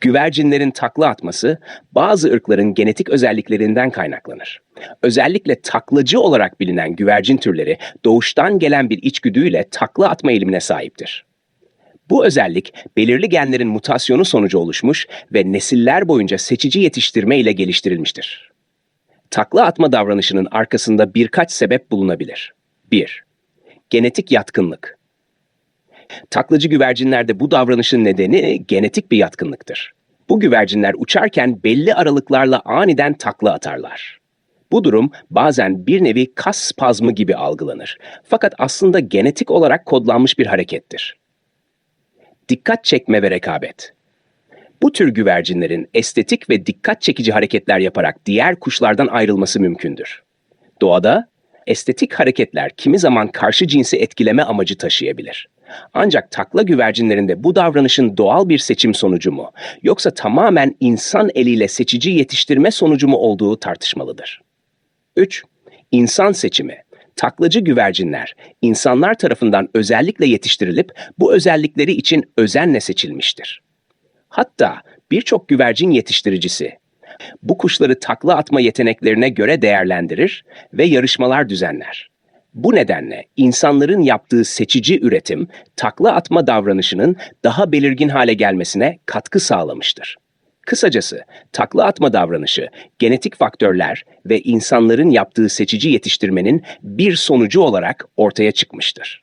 Güvercinlerin takla atması bazı ırkların genetik özelliklerinden kaynaklanır. Özellikle taklacı olarak bilinen güvercin türleri doğuştan gelen bir içgüdüyle takla atma eğilimine sahiptir. Bu özellik belirli genlerin mutasyonu sonucu oluşmuş ve nesiller boyunca seçici yetiştirme ile geliştirilmiştir. Takla atma davranışının arkasında birkaç sebep bulunabilir. 1. Genetik yatkınlık. Taklacı güvercinlerde bu davranışın nedeni genetik bir yatkınlıktır. Bu güvercinler uçarken belli aralıklarla aniden takla atarlar. Bu durum bazen bir nevi kas spazmı gibi algılanır. Fakat aslında genetik olarak kodlanmış bir harekettir. Dikkat çekme ve rekabet. Bu tür güvercinlerin estetik ve dikkat çekici hareketler yaparak diğer kuşlardan ayrılması mümkündür. Doğada estetik hareketler kimi zaman karşı cinsi etkileme amacı taşıyabilir. Ancak takla güvercinlerinde bu davranışın doğal bir seçim sonucu mu yoksa tamamen insan eliyle seçici yetiştirme sonucu mu olduğu tartışmalıdır. 3. İnsan seçimi. Taklacı güvercinler insanlar tarafından özellikle yetiştirilip bu özellikleri için özenle seçilmiştir. Hatta birçok güvercin yetiştiricisi bu kuşları takla atma yeteneklerine göre değerlendirir ve yarışmalar düzenler. Bu nedenle insanların yaptığı seçici üretim takla atma davranışının daha belirgin hale gelmesine katkı sağlamıştır. Kısacası takla atma davranışı genetik faktörler ve insanların yaptığı seçici yetiştirmenin bir sonucu olarak ortaya çıkmıştır.